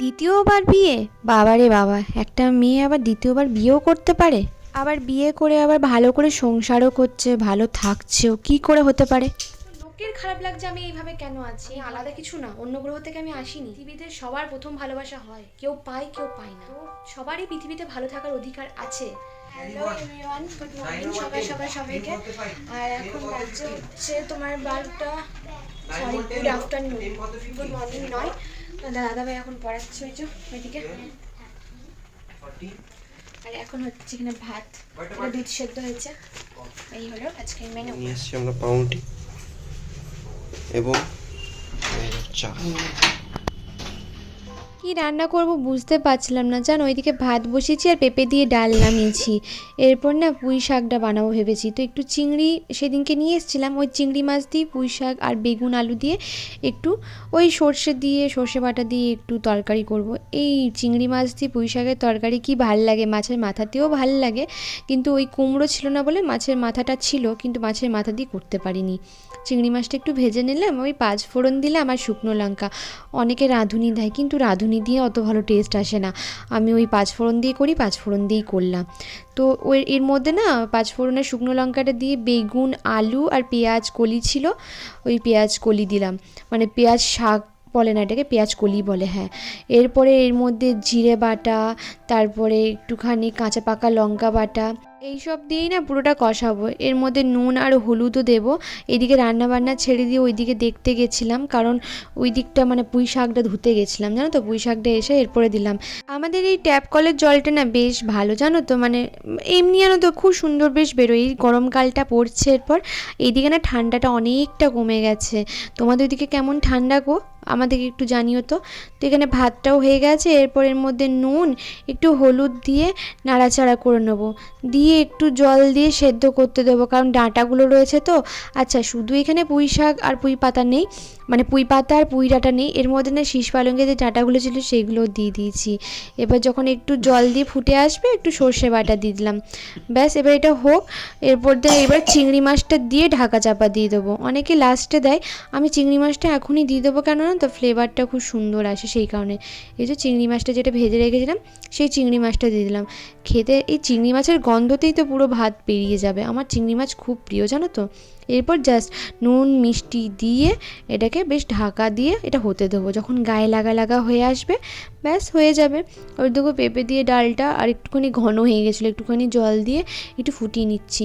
দ্বিতীয়বার বিয়ে? বাবারে বাবা, একটা মেয়ে আবার দ্বিতীয়বার বিয়েও করতে পারে? আবার বিয়ে করে আবার ভালো করে সংসারও করছে, ভালো থাকছেও, কি করে হতে পারে? লোকের খারাপ লাগছে আমি এইভাবে কেন আছি? আলাদা কিছু না, অন্য গ্রহ থেকে আমি আসিনি। পৃথিবীতে সবার প্রথম ভালোবাসা হয়, কেউ পায় কেউ পায় না। সবারই পৃথিবীতে ভালো থাকার অধিকার আছে। সকাল সকাল সবাইকে। আর এখন বাজছে হচ্ছে তোমার বারোটা sorry good afternoon good morning নয়। দাদা ভাই এখন পড়াচ্ছে ওই যে ওইদিকে। আর এখন হচ্ছে এখানে ভাত। দুধ সেদ্ধ হয়েছে। এই হলো আজকের মেনু নিয়ে এসছি আমরা পাউরুটি এবং এই চা। কি রান্না করব বুঝতে পারছিলাম না। জানো, ওইদিকে ভাত বসিয়েছি আর পেঁপে দিয়ে ডাল নামিয়েছি। এরপর না পুঁই শাকটা বানাবো ভেবেছি। তো একটু চিংড়ি সেদিনকে নিয়ে এসেছিলাম, ওই চিংড়ি মাছ দিয়ে পুঁই শাক আর বেগুন আলু দিয়ে একটু ওই সর্ষে দিয়ে, সর্ষে বাটা দিয়ে একটু তরকারি করব। এই চিংড়ি মাছ দিয়ে পুঁই শাকের তরকারি কি ভালো লাগে? মাছের মাথাতেও ভালো লাগে। কিন্তু ওই কুমড়ো ছিল না বলে মাছের মাথাটা ছিল, কিন্তু মাছের মাথা দিয়ে করতে পারিনি। চিংড়ি মাছটা একটু ভেজে নিলাম, ওই পাঁচ ফোড়ন দিলাম আর শুকনো লঙ্কা। অনেকে রাঁধুনি দেয়, কিন্তু রাঁধুনি দিয়ে অত ভালো টেস্ট আসে না। আমি ওই পাঁচ ফোড়ন দিয়ে করি পাঁচ ফোড়ন দিয়েই করলাম। তো ওই, এর মধ্যে না পাঁচ ফোড়নের শুকনো লঙ্কাটা দিয়ে বেগুন, আলু আর পেঁয়াজ কলি ছিল, ওই পেঁয়াজ কলি দিলাম। মানে পেঁয়াজ শাক বলে না এটাকে, পেঁয়াজ কলি বলে হ্যাঁ। এরপরে এর মধ্যে জিরে বাটা, তারপরে একটুখানি কাঁচা পাকা লঙ্কা বাটা এইসব দিয়েই না পুরোটা কষাবো। এর মধ্যে নুন আর হলুদও দেবো। এদিকে রান্না বান্না ছেড়ে দিয়ে ওইদিকে দেখতে গেছিলাম, কারণ ওই দিকটা মানে পুঁই শাকটা ধুতে গেছিলাম, জানো তো? পুঁই শাকটা এসে এরপরে দিলাম। আমাদের এই ট্যাপ কলের জলটা না বেশ ভালো, জানো তো? মানে এমনি জানো তো খুব সুন্দর বেশ বেরোয়। এই গরমকালটা পড়ছে এরপর, এইদিকে না ঠান্ডাটা অনেকটা কমে গেছে। তোমাদের ওইদিকে কেমন ঠান্ডা গো? আমাদেরকে একটু জানিও তো। তো এখানে ভাতটাও হয়ে গেছে, এরপর এর মধ্যে নুন, একটু হলুদ দিয়ে নাড়াচাড়া করে নেব। দিয়ে একটু জল দিয়ে সেদ্ধ করতে দেবো, কারণ ডাঁটাগুলো রয়েছে তো। আচ্ছা শুধু এখানে পুঁই শাক আর পুঁই পাতা নেই। মানে পুঁই পাতা আর পুঁই ডাঁটা নেই। এর মধ্যে না শীষ পালঙ্গে যে ডাঁটাগুলো ছিল সেগুলো দিয়ে দিয়েছি। এবার যখন একটু জল দিয়ে ফুটে আসবে, একটু সর্ষে বাটা দিয়ে দিলাম। ব্যাস, এবার এটা হোক। এরপর দিয়ে এবার চিংড়ি মাছটা দিয়ে ঢাকা চাপা দিয়ে দেবো। অনেকে লাস্টে দেয়, আমি চিংড়ি মাছটা এখনই দিয়ে দেবো কেন না তো ফ্লেভারটা খুব সুন্দর আসে সেই কারণে। এই যে চিংড়ি মাছটা যেটা ভেজে রেখেছিলাম, সেই চিংড়ি মাছটা দিয়ে দিলাম। খেতে এই চিংড়ি মাছের গন্ধতেই তো পুরো ভাত পেরিয়ে যাবে। আমার চিংড়ি মাছ খুব প্রিয়, জানো তো? এরপর জাস্ট নুন, মিষ্টি দিয়ে এটাকে বেশ ঢাকা দিয়ে এটা হতে দেবো। যখন গায়ে লাগা লাগা হয়ে আসবে, ব্যাস হয়ে যাবে। ওর দেখো পেঁপে দিয়ে ডালটা আর একটুখানি ঘন হয়ে গেছিল, একটুখানি জল দিয়ে একটু ফুটিয়ে নিচ্ছি।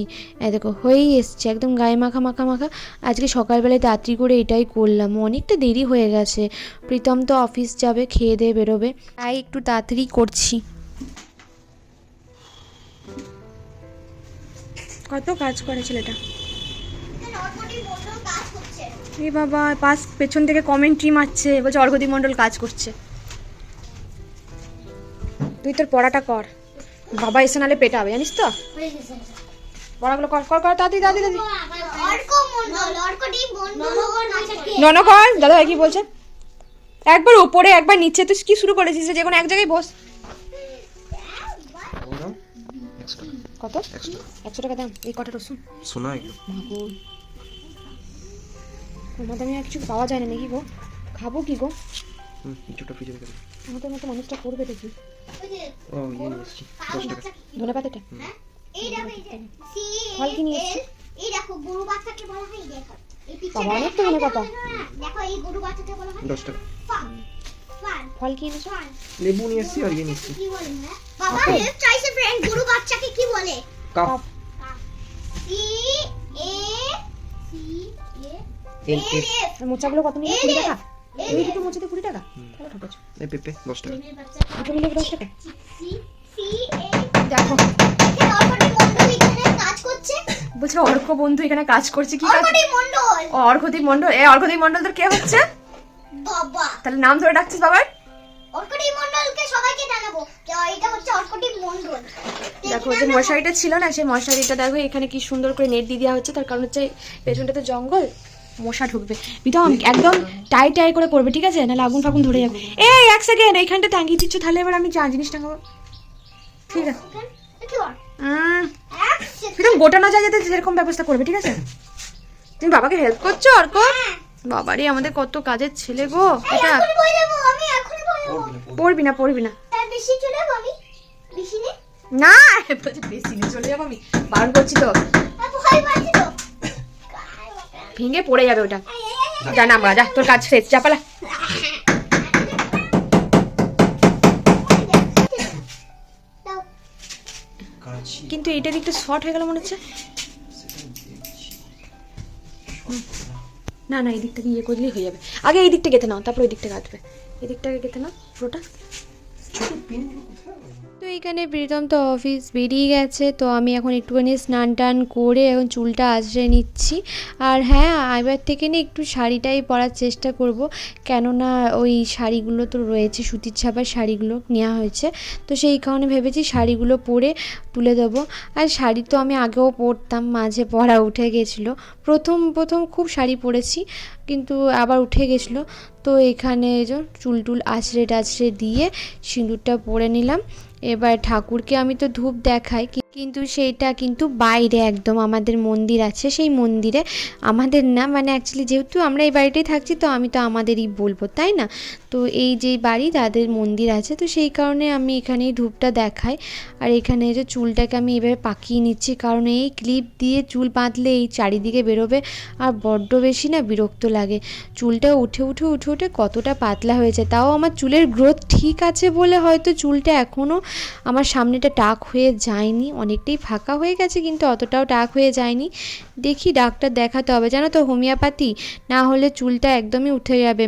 দেখো, হয়েই এসছে, একদম গায়ে মাখা মাখা মাখা। আজকে সকালবেলায় তাড়াতাড়ি করে এটাই করলাম। অনেকটা দেরি হয়ে গেছে। প্রীতম তো অফিস যাবে, খেয়ে দিয়ে বেরোবে। তাই একটু তাড়াতাড়ি করছি। কত কাজ করে ছেলেটা? এই বাবা পাস পেছন থেকে কমেন্ট্রি মারছে বলছে অর্ঘদী মণ্ডল কাজ করছে। তুই তোর পড়াটা কর। বাবা এসে নালে পেটাবে জানিস তো? পড়াগুলো কর কর কর তাড়াতাড়ি তাড়াতাড়ি নন কর দাদা ভাই কি বলছে? একবার উপরে একবার নিচে তুই কি শুরু করেছিস? যে কোনো এক জায়গায় বস। কত? একশো টাকা। দাম। এই কটা রসুন? শোনা এগুলো মাগুর। ওর আর কিছু পাওয়া যায় না নাকি গো? খাব কি গো? কিছুটা ফ্রিজে রেখে আমাদের মতো মানুষটা করবে দেখি। ও ইয়ে এসছি দশ টাকা। ধনে পাতাটা। এই দেখো এই যে সি ফল এই দেখো গরু বাচ্চাকে বলা হয় এই দেখো। বাবা, অনেক তো ধনে পাতা। দেখো এই গরু বাচ্চাকে বলা হয়। দশ টাকা। ফল কি এনেছো? লেবু নিয়ে এসছি আর ইয়ে নিয়ে এসছি। কি বলে হ্যাঁ? বাবা হেল্প চাইছে ফ্রেন্ড গরু বাচ্চাকে কি বলে? কাপ। মোচাগুলো কত নিলে? কুড়ি টাকা। এই দুটো মোচাতে কুড়ি টাকা। তাহলে ঠকেছো এই পেঁপে দশ টাকা। দুটো মিলে দশ টাকা। সি সি এ দেখো। এখানে অর্কটি মন্ডল এখানে কাজ করছে। বলছে অর্ক বন্ধু এখানে কাজ করছে কি কাজ? অর্কটি মন্ডল অর্কদীপ মন্ডল এ অর্কদীপ মন্ডল তোর কে হচ্ছে? বাবা। তাহলে নাম ধরে ডাকছিস বাবার? অর্কটি মন্ডলকে সবাইকে জানাব। এটা হচ্ছে অর্কটি মন্ডল দেখো যে মশারিটা ছিল না সেই মশারিটা দেখো এখানে কি সুন্দর করে নেট দিয়ে দেওয়া হচ্ছে। তার কারণ হচ্ছে পেছনটাতে জঙ্গল। মশা ঢুকবে। প্রীতম একদম টাই টাই করে করবে ঠিক আছে? নাহলে আগুন ফাগুন ধরে যাবে। এই এক সেকেন্ড এইখানটা টাঙ্গিয়ে দিচ্ছ তাহলে এবার আমি চা জিনিস টাঙ্গাবো ঠিক আছে। প্রীতম গোটানো যায় যাতে সেরকম ব্যবস্থা করবে ঠিক আছে? তুমি বাবাকে হেল্প করছ অর্ক? বাবারই আমাদের কত কাজের ছেলে গো। এটা পড়বি না, পড়বি। না। না বেশি চলে যাব আমি? নে না বারণ করছি তো। ভেঙে পড়ে যাবে ওটা। যা, নাম যা তোর কাজ শেষ চাপালা কিন্তু এইটা দিকটা শর্ট হয়ে গেল মনে হচ্ছে। না না, এই দিকটাকে ইয়ে করলেই হয়ে যাবে। আগে এই দিকটা গেঁথে নাও, তারপর ওই দিকটা কাটবে। এই দিকটাকে গেঁথে নাও, পুরোটা। তো এইখানে প্রীতম তো অফিস বেরিয়ে গেছে, তো আমি এখন একটুখানি স্নান টান করে এখন চুলটা আঁচড়ে নিচ্ছি। আর হ্যাঁ এবার থেকে না একটু শাড়িটাই পরার চেষ্টা করব, কেননা ওই শাড়িগুলো তো রয়েছে, সুতির ছাপার শাড়িগুলো নেওয়া হয়েছে, তো সেই কারণে ভেবেছি শাড়িগুলো পরে তুলে দেবো। আর শাড়ি তো আমি আগেও পরতাম, মাঝে পরা উঠে গেছিল। প্রথম প্রথম খুব শাড়ি পরেছি কিন্তু আবার উঠে গেছিল। তো এখানে এই যে চুল টুল আছড়ে টাছড়ে দিয়ে সিঁদুরটা পরে নিলাম। এবার ঠাকুরকে আমি তো ধূপ দেখাই কিন্তু সেইটা কিন্তু বাইরে একদম আমাদের মন্দির আছে, সেই মন্দিরে আমাদের না মানে অ্যাকচুয়ালি যেহেতু আমরা এই বাড়িতেই থাকছি, তো আমি তো আমাদেরই বলব, তাই না? তো এই যে বাড়ি তাদের মন্দির আছে, তো সেই কারণে আমি এখানে এই ধূপটা দেখাই। আর এখানে যে চুলটাকে আমি এভাবে পাকিয়ে নিচ্ছি, কারণ এই ক্লিপ দিয়ে চুল বাঁধলে এই চারিদিকে বেরোবে আর বড্ড বেশি না বিরক্ত লাগে। চুলটা উঠে উঠে উঠে উঠে কতটা পাতলা হয়েছে তাও আমার চুলের গ্রোথ ঠিক আছে বলে হয়তো চুলটা এখনও আমার সামনেটা টাক হয়ে যায়নি অনেকটাই ফাঁকা হয়ে গেছে, কিন্তু অতটাও টাক হয়ে যায়নি। দেখি ডাক্তার দেখাতে হবে। জানো তো, হোমিওপ্যাথি, না হলে চুলটা একদমই উঠে যাবে।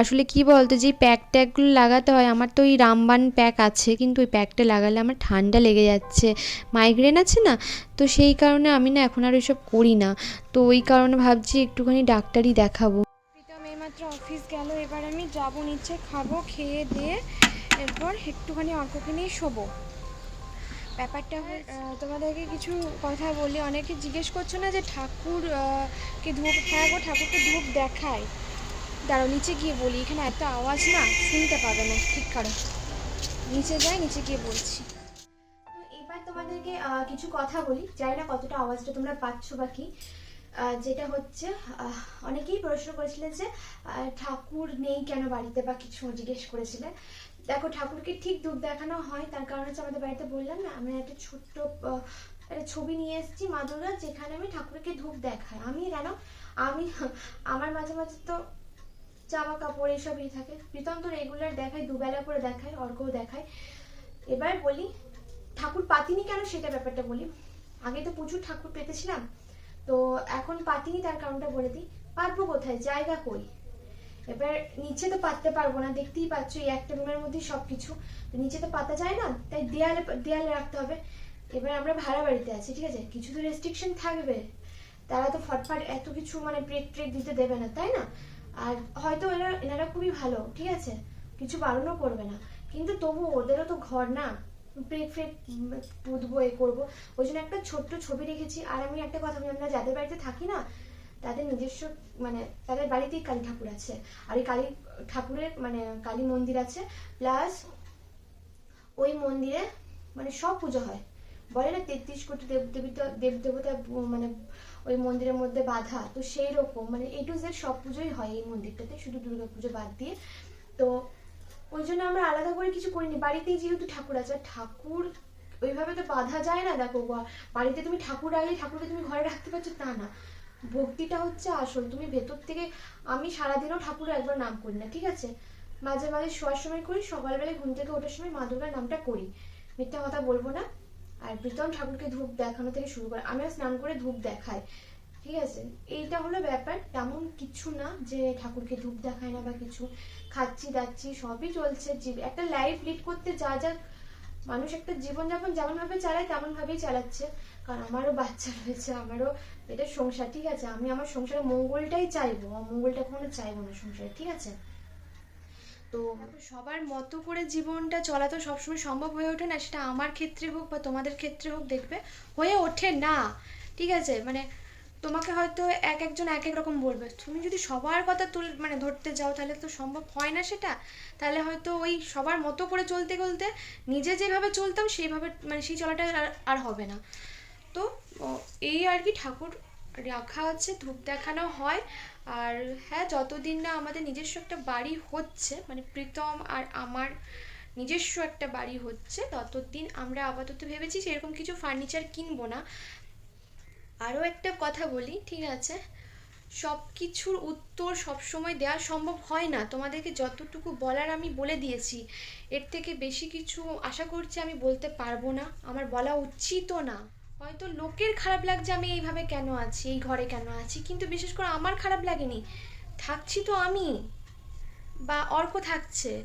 আসলে কি বলতো যে প্যাক ট্যাকগুলো লাগাতে হয়, আমার তো ওই রামবান প্যাক আছে, কিন্তু ওই প্যাকটা লাগালে আমার ঠান্ডা লেগে যাচ্ছে। মাইগ্রেন আছে না? তো সেই কারণে আমি না এখন আর ওইসব করি না। তো ওই কারণে ভাবছি একটুখানি ডাক্তারই দেখাবো। এইমাত্র অফিস গেল, এবার আমি যাব, নিচে খাব, খেয়ে দিয়ে এরপর একটুখানি অল্পখানি শোবো। ব্যাপারটা তোমাদেরকে কিছু কথা বলি। অনেকে জিজ্ঞেস করছ না যে ঠাকুর কে ধূপ হ্যাঁ গো, ঠাকুরকে ধূপ দেখায়। দাঁড়াও, নিচে গিয়ে বলি। এখানে এত আওয়াজ না, শুনতে পাবে না, ঠিক কারণ নিচে যাই, নিচে গিয়ে বলছি। এবার তোমাদেরকে কিছু কথা বলি। জানি না কতটা আওয়াজটা তোমরা পাচ্ছ বা কি। যেটা হচ্ছে অনেকেই প্রশ্ন করেছিলেন যে ঠাকুর নেই কেন বাড়িতে বা কিছু জিজ্ঞেস করেছিলেন দেখো ঠাকুরকে ঠিক ধূপ দেখানো হয়, তার কারণ হচ্ছে আমাদের বাড়িতে বললাম না আমরা একটা ছোট্ট একটা ছবি নিয়ে এসেছি মা দুর্গার যেখানে আমি ঠাকুরকে ধূপ দেখাই। আমি কেন আমি, আমার মাঝে মাঝে তো জামা কাপড় এসবই থাকে, প্রীতম তো রেগুলার দেখায়, দুবেলা করে দেখায় অর্ঘও দেখায়। এবার বলি, ঠাকুর পাতিনি কেন সেটা ব্যাপারটা বলি। আগে তো প্রচুর ঠাকুর পেতেছিলাম, তো এখন পাতিনি, তার কারণটা বলে দিই। পারব কোথায়? জায়গা কই? এবার নিচে তো পাততে পারব না, দেখতেই পাচ্ছ এই একটা রুমের মধ্যেই সবকিছু। নিচে তো পাতা যায় না, তাই দেয়ালে দেয়ালে রাখতে হবে। এবার আমরা ভাড়া বাড়িতে আছি, ঠিক আছে? কিছু তো রেস্ট্রিকশন থাকবে। তারা তো ফটফট এত কিছু মানে ব্রেক ট্রেক দিতে দেবে না, তাই না? আর হয়তো এরা, এনারা খুবই ভালো, ঠিক আছে? কিছু বারণও করবে না। কিন্তু তবু ওদেরও তো ঘর না। ব্রেক ফ্রেক পুঁতবো, এ করব। ওই জন্য একটা ছোট্ট ছবি রেখেছি। আর আমি একটা কথা বলি, আমরা যাদের বাড়িতে থাকি না তাদের নিজস্ব মানে তাদের বাড়িতেই কালী ঠাকুর আছে। আর এই কালী ঠাকুরের মানে কালী মন্দির আছে প্লাস ওই মন্দিরে মানে সব পুজো হয়। বলে না তেত্রিশ কোটি দেব দেবতা দেব দেবতা মানে ওই মন্দিরের মধ্যে বাধা, তো সেই রকম মানে এ টু জেড সব পুজোই হয় এই মন্দিরটাতে, শুধু দুর্গা পুজো বাদ দিয়ে। তো ওই জন্য আমরা আলাদা করে কিছু করিনি। বাড়িতেই যেহেতু ঠাকুর আছে, ঠাকুর ওইভাবে তো বাধা যায় না, দেখো, বাড়িতে তুমি ঠাকুর আনলে ঠাকুরকে তুমি ঘরে রাখতে পারছ, তা না। ভক্তিটা হচ্ছে আসল। তুমি ভেতর থেকে, আমি সারাদিনও ঠাকুরের একবার নাম করি না, ঠিক আছে? মাঝে মাঝে শোয়ার সময় করি সকালবেলায় ঘুম থেকে ওঠার সময় মা দুর্গার নামটা করি। মিথ্যা কথা বলব না। আর প্রীতম ঠাকুরকে ধূপ দেখানো থেকে শুরু করে, আমিও স্নান করে ধূপ দেখাই, ঠিক আছে? এইটা হলো ব্যাপার, তেমন কিছু না যে ঠাকুরকে ধূপ দেখায় না বা কিছু। খাচ্ছি, দাচ্ছি, সবই চলছে। জীব- একটা লাইফ লিড করতে যা যা মানুষ একটা জীবনযাপন যেমন ভাবে চালায় তেমন ভাবেই চালাচ্ছে। কারণ আমারও বাচ্চা রয়েছে, আমারও এটা সংসার, ঠিক আছে? আমি আমার সংসারের মঙ্গলটাই চাইব, আমার মঙ্গলটা কখনো চাইব না সংসারে, ঠিক আছে? তো সবার মতো করে জীবনটা চলা তো সবসময় সম্ভব হয়ে ওঠে না, সেটা আমার ক্ষেত্রে হোক বা তোমাদের ক্ষেত্রে হোক, দেখবে, হয়ে ওঠে না, ঠিক আছে? মানে তোমাকে হয়তো এক একজন এক এক রকম বলবে। তুমি যদি সবার কথা তুল মানে ধরতে যাও, তাহলে তো সম্ভব হয় না সেটা। তাহলে হয়তো ওই সবার মতো করে চলতে চলতে নিজে যেভাবে চলতাম, সেইভাবে মানে সেই চলাটা আর হবে না। তো এই আর কি ঠাকুর রাখা আছে, ধূপ দেখানো হয়। আর হ্যাঁ যতদিন না আমাদের নিজস্ব একটা বাড়ি হচ্ছে মানে প্রীতম আর আমার নিজস্ব একটা বাড়ি হচ্ছে, ততদিন আমরা আপাতত ভেবেছি সেরকম কিছু ফার্নিচার কিনবো না। আরও একটা কথা বলি, ঠিক আছে? সব কিছুর উত্তর সবসময় দেওয়া সম্ভব হয় না। তোমাদেরকে যতটুকু বলার আমি বলে দিয়েছি, এর থেকে বেশি কিছু আশা করছি আমি বলতে পারব না। আমার বলা উচিতও না। হয়তো লোকের খারাপ লাগছে আমি এইভাবে কেন আছি, এই ঘরে কেন আছি, কিন্তু বিশেষ করে আমার খারাপ লাগেনি। থাকছি তো আমি, বা অর্ক থাকছে।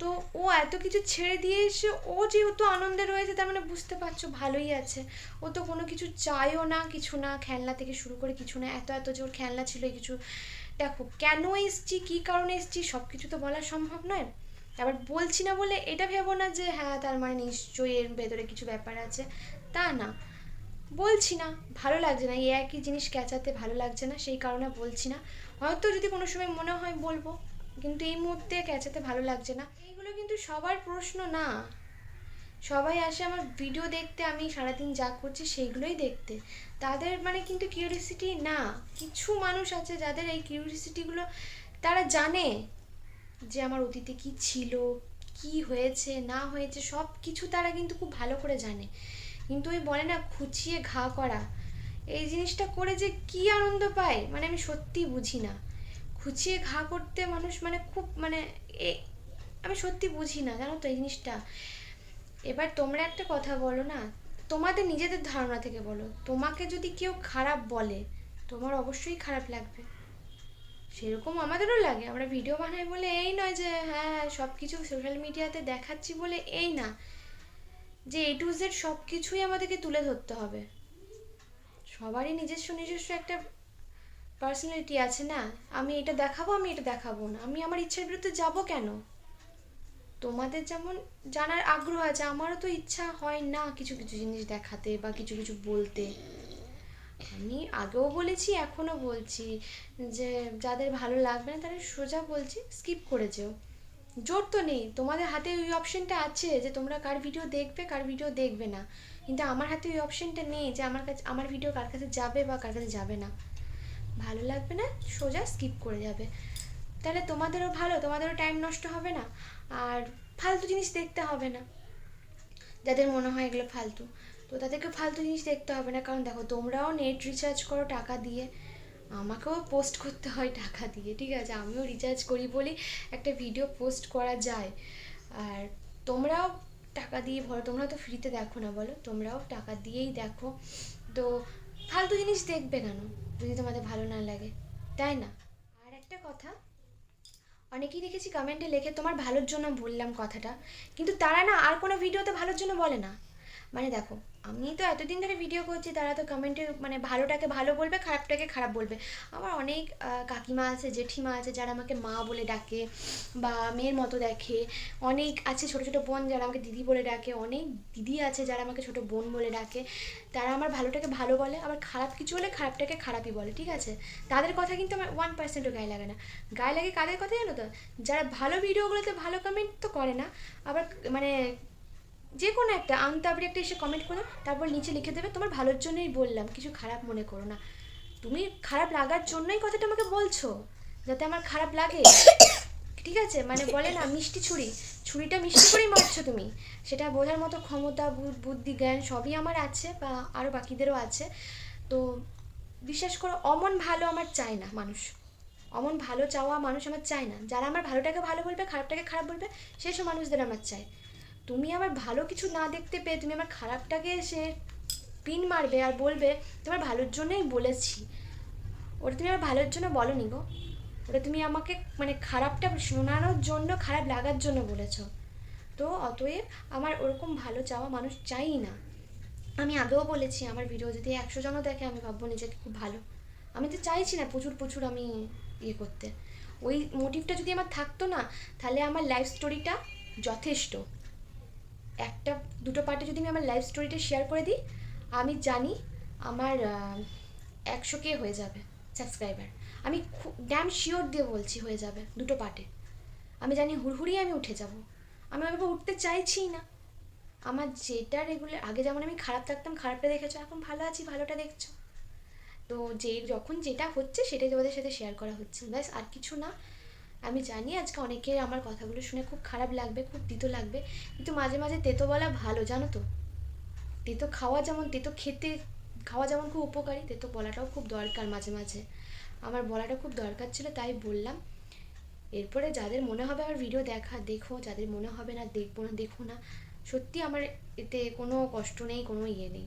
তো ও এত কিছু ছেড়ে দিয়ে এসে, ও যেহেতু আনন্দে রয়েছে, তার মানে বুঝতে পারছ ভালোই আছে। ও তো কোনো কিছু চায়ও না, কিছু না, খেলনা থেকে শুরু করে কিছু না, এত এত জোর খেলনা ছিল কিছু। দেখো, কেন এসছি, কী কারণে এসছি সব কিছু তো বলা সম্ভব নয়। আবার বলছি না বলে এটা ভেবো না যে হ্যাঁ তার মানে নিশ্চয়ই এর ভেতরে কিছু ব্যাপার আছে। তা না। বলছি না, ভালো লাগছে না, এই একই জিনিস ক্যাচাতে ভালো লাগছে না, সেই কারণে বলছি না। হয়তো যদি কোনো সময় মনে হয় বলব। কিন্তু এই মুহূর্তে ক্যাচাতে ভালো লাগছে না। এইগুলো কিন্তু সবার প্রশ্ন না। সবাই আসে আমার ভিডিও দেখতে, আমি সারাদিন যা করছি সেইগুলোই দেখতে। তাদের মানে কিন্তু কিউরিয়াসিটি না। কিছু মানুষ আছে যাদের এই কিউরিয়াসিটিগুলো তারা জানে যে আমার অতীতে কি ছিল, কি হয়েছে, না হয়েছে সব কিছু তারা কিন্তু খুব ভালো করে জানে। কিন্তু ওই বলে না, খুঁচিয়ে ঘা করা। এই জিনিসটা করে যে কি আনন্দ পায় মানে আমি সত্যিই বুঝি না। খুঁচিয়ে ঘা করতে মানুষ মানে খুব মানে এ, আমি সত্যি বুঝি না, জানো তো এই জিনিসটা। এবার তোমরা একটা কথা বলো না, তোমাদের নিজেদের ধারণা থেকে বলো। তোমাকে যদি কেউ খারাপ বলে, তোমার অবশ্যই খারাপ লাগবে। সেরকম আমাদেরও লাগে, আমরা ভিডিও বানাই বলে এই নয় যে হ্যাঁ সব কিছু সোশ্যাল মিডিয়াতে দেখাচ্ছি বলে এই না। যে এ টু জেড সব কিছুই আমাদেরকে তুলে ধরতে হবে। সবারই নিজস্ব নিজস্ব একটা পার্সোনালিটি আছে না, আমি এটা দেখাবো, আমি এটা দেখাবো না। আমি আমার ইচ্ছার বিরুদ্ধে যাব কেন? তোমাদের যেমন জানার আগ্রহ আছে, আমারও তো ইচ্ছা হয় না কিছু কিছু জিনিস দেখাতে বা কিছু কিছু বলতে। আমি আগেও বলেছি, এখনও বলছি যে যাদের ভালো লাগবে না তারা সোজা বলছি স্কিপ করে যেও। জোর তো নেই, তোমাদের হাতে ওই অপশনটা আছে যে তোমরা কার ভিডিও দেখবে, কার ভিডিও দেখবে না। কিন্তু আমার হাতে ওই অপশনটা নেই যে আমার কাছে, আমার ভিডিও কার কাছে যাবে বা কার কাছে যাবে না। ভালো লাগবে না, সোজা স্কিপ করে যাবে। তাহলে তোমাদেরও ভালো, তোমাদেরও টাইম নষ্ট হবে না। আর ফালতু জিনিস দেখতে হবে না। যাদের মনে হয় এগুলো ফালতু। তো তাদেরকে ফালতু জিনিস দেখতে হবে না। কারণ দেখো, তোমরাও নেট রিচার্জ করো টাকা দিয়ে। আমাকেও পোস্ট করতে হয় টাকা দিয়ে, ঠিক আছে? আমিও রিচার্জ করি বলেই একটা ভিডিও পোস্ট করা যায়। আর তোমরাও টাকা দিয়ে ভরো। তোমরা তো ফ্রিতে দেখো না, বলো? তোমরাও টাকা দিয়েই দেখো। তো ফালতু জিনিস দেখবে কেন? যদি তোমাদের ভালো না লাগে। তাই না? আর একটা কথা, অনেকেই দেখেছি কমেন্টে লেখে, তোমার ভালোর জন্য বললাম কথাটা। কিন্তু তারা না আর কোনো ভিডিওতে ভালোর জন্য বলে না। মানে দেখো, আমি তো এতদিন ধরে ভিডিও করছি, তারা তো কমেন্টে মানে ভালোটাকে ভালো বলবে, খারাপটাকে খারাপ বলবে। আমার অনেক কাকিমা আছে, জেঠিমা আছে, যারা আমাকে মা বলে ডাকে বা মেয়ের মতো দেখে। অনেক আছে ছোটো ছোটো বোন যারা আমাকে দিদি বলে ডাকে, অনেক দিদি আছে যারা আমাকে ছোটো বোন বলে ডাকে। তারা আমার ভালোটাকে ভালো বলে, আবার খারাপ কিছু হলে খারাপটাকে খারাপই বলে, ঠিক আছে? তাদের কথা কিন্তু আমার ওয়ান পার্সেন্টও গায়ে লাগে না। গায়ে লাগে কাদের কথা জানো তো? যারা ভালো ভিডিওগুলোতে ভালো কমেন্ট তো করে না, আবার মানে যে কোনো একটা আনতাবড়ি একটা এসে কমেন্ট করো তারপর নিচে লিখে দেবে, তোমার ভালোর জন্যই বললাম, কিছু খারাপ মনে করো না। তুমি খারাপ লাগার জন্যই কথাটা আমাকে বলছো, যাতে আমার খারাপ লাগে। ঠিক আছে? মানে বলে না, মিষ্টি ছুরি। ছুরিটা মিষ্টি করেই মারছো তুমি। সেটা বোঝার মতো ক্ষমতা বুদ্ধি, জ্ঞান সবই আমার আছে, বা আরও বাকিদেরও আছে। তো বিশ্বাস করো, অমন ভালো আমার চায় না মানুষ। অমন ভালো চাওয়া মানুষ আমার চায় না। যারা আমার ভালোটাকে ভালো বলবে, খারাপটাকে খারাপ বলবে, সেসব মানুষদের আমার চাই তুমি আমার ভালো কিছু না দেখতে পেয়ে তুমি আমার খারাপটাকে এসে পিন মারবে আর বলবে, তোমার ভালোর জন্যই বলেছি। ওটা তুমি আমার ভালোর জন্য বলনি গো। ওটা তুমি আমাকে মানে খারাপটা শোনানোর জন্য, খারাপ লাগার জন্য বলেছ। তো অতএব আমার ওরকম ভালো চাওয়া মানুষ চাই না। আমি আগেও বলেছি আমার ভিডিও যদি একশো জনও দেখে, আমি ভাববো নিজেকে খুব ভালো। আমি তো চাইছি না প্রচুর প্রচুর আমি ইয়ে করতে। ওই মোটিভটা যদি আমার থাকতো না, তাহলে আমার লাইফ স্টোরিটা যথেষ্ট। একটা, দুটো পার্টে যদি আমি আমার লাইফ স্টোরিটা শেয়ার করে দিই, আমি জানি আমার একশো কে হয়ে যাবে সাবস্ক্রাইবার আমি ড্যাম শিওর দিয়ে বলছি হয়ে যাবে দুটো পার্টে আমি জানি হুড়হুড়িয়ে আমি উঠে যাব। আমি ওইভাবে উঠতে চাইছি না। আমার যেটা রেগুলার আগে যেমন আমি খারাপ থাকতাম, খারাপটা দেখেছ, এখন ভালো আছি, ভালোটা দেখছ। তো যে যখন যেটা হচ্ছে, সেটাই তোমাদের সাথে শেয়ার করা হচ্ছে। ব্যাস, আর কিছু না। আমি জানি আজকে অনেকের আমার কথাগুলো শুনে খুব খারাপ লাগবে, খুব তিতো লাগবে, কিন্তু মাঝে মাঝে তেতো বলা ভালো, জানো তো? তেতো খাওয়া যেমন, তেতো খেতে, খাওয়া যেমন খুব উপকারী, তেতো বলাটাও খুব দরকার মাঝে মাঝে। আমার বলাটা খুব দরকার ছিল, তাই বললাম। এরপরে যাদের মনে হবে আমার ভিডিও দেখা, দেখো, যাদের মনে হবে না, দেখব না, দেখো না, সত্যি আমার এতে কোনো কষ্ট নেই, কোনো ইয়ে নেই।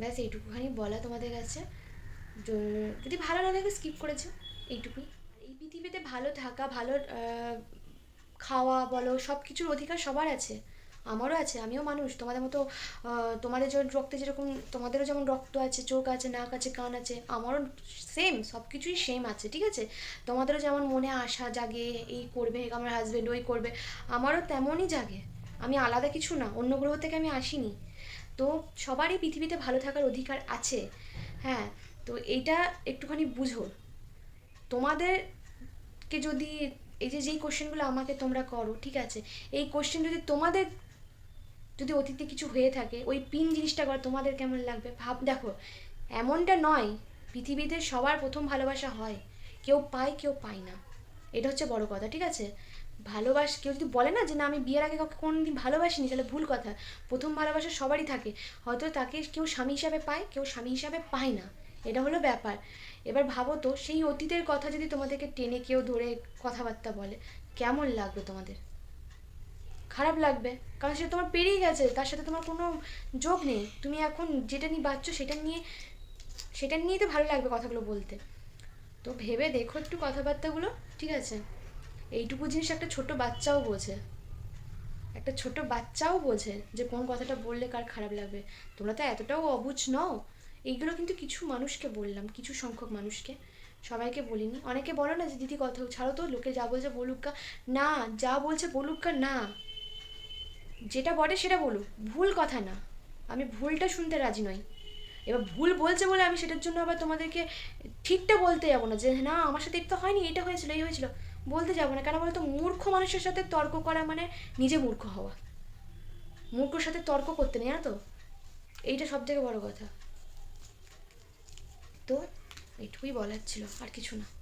ব্যাস, এইটুকুখানি বলা তোমাদের কাছে। যদি ভালো না লাগে স্কিপ করেছ, এইটুকুই। এই পৃথিবীতে ভালো থাকা, ভালো খাওয়া বলো সব কিছুর অধিকার সবার আছে। আমারও আছে, আমিও মানুষ। তোমাদের মতো তোমাদের যেমন রক্তে যেরকম, তোমাদেরও যেমন রক্ত আছে, চোখ আছে, নাক আছে, কান আছে, আমারও সেম সব কিছুই সেম আছে, ঠিক আছে? তোমাদেরও যেমন মনে আশা জাগে, এই করবে, আমার হাজব্যান্ড ওই করবে, আমারও তেমনই জাগে। আমি আলাদা কিছু না, অন্য গ্রহ থেকে আমি আসিনি। তো সবারই পৃথিবীতে ভালো থাকার অধিকার আছে। হ্যাঁ তো এইটা একটুখানি বুঝো। তোমাদেরকে যদি এই যে, যেই কোশ্চেনগুলো আমাকে তোমরা করো, ঠিক আছে? এই কোশ্চেন যদি তোমাদের যদি অতীতে কিছু হয়ে থাকে, ওই পিন জিনিসটা করে তোমাদের কেমন লাগবে? ভাব, দেখো, এমনটা নয়, পৃথিবীতে সবার প্রথম ভালোবাসা হয়। কেউ পায় কেউ পায় না। এটা হচ্ছে বড় কথা, ঠিক আছে? ভালোবাস, কেউ যদি বলে না যে, না, আমি বিয়ের আগে কাউকে কোনোদিন ভালোবাসিনি তাহলে ভুল কথা। প্রথম ভালোবাসা সবারই থাকে। হয়তো তাকে কেউ স্বামী হিসাবে পায়, কেউ স্বামী হিসাবে পায় না। এটা হলো ব্যাপার। এবার ভাবো তো, সেই অতীতের কথা যদি তোমাদেরকে টেনে কেউ ধরে কথাবার্তা বলে, কেমন লাগবে তোমাদের? খারাপ লাগবে, কারণ সেটা তোমার পেরিয়ে গেছে, তার সাথে তোমার কোনো যোগ নেই। তুমি এখন যেটা নিয়ে বাঁচছো সেটা নিয়ে, সেটা নিয়েই তো ভালো লাগবে কথাগুলো বলতে। তো ভেবে দেখো একটু কথাবার্তাগুলো, ঠিক আছে? এইটুকু জিনিস একটা ছোট বাচ্চাও বোঝে। একটা ছোট বাচ্চাও বোঝে যে কোন কথাটা বললে কার খারাপ লাগবে। তোমরা তো এতটাও অবুঝ নও। এইগুলো কিন্তু কিছু মানুষকে বললাম কিছু সংখ্যক মানুষকে। সবাইকে বলিনি। অনেকে বলো না যে দিদি কথা ছাড়ো তো লোকে যা বলছে বলুক গা। না যা বলছে বলুক গা, না। যেটা বলে সেটা বলুক। ভুল কথা না। আমি ভুলটা শুনতে রাজি নই। এবার ভুল বলছে বলে আমি সেটার জন্য আবার তোমাদেরকে ঠিকটা বলতে যাব না যে না আমার সাথে এটা হয়নি এটা হয়েছিল এই হয়েছিল। বলতে যাব না। কেন বলতো মূর্খ মানুষের সাথে তর্ক করা মানে নিজে মূর্খ হওয়া। মূর্খর সাথে তর্ক করতে নেই না তো? এইটা সব থেকে বড় কথা। তো এটুকুই বলার ছিল আর কিছু না।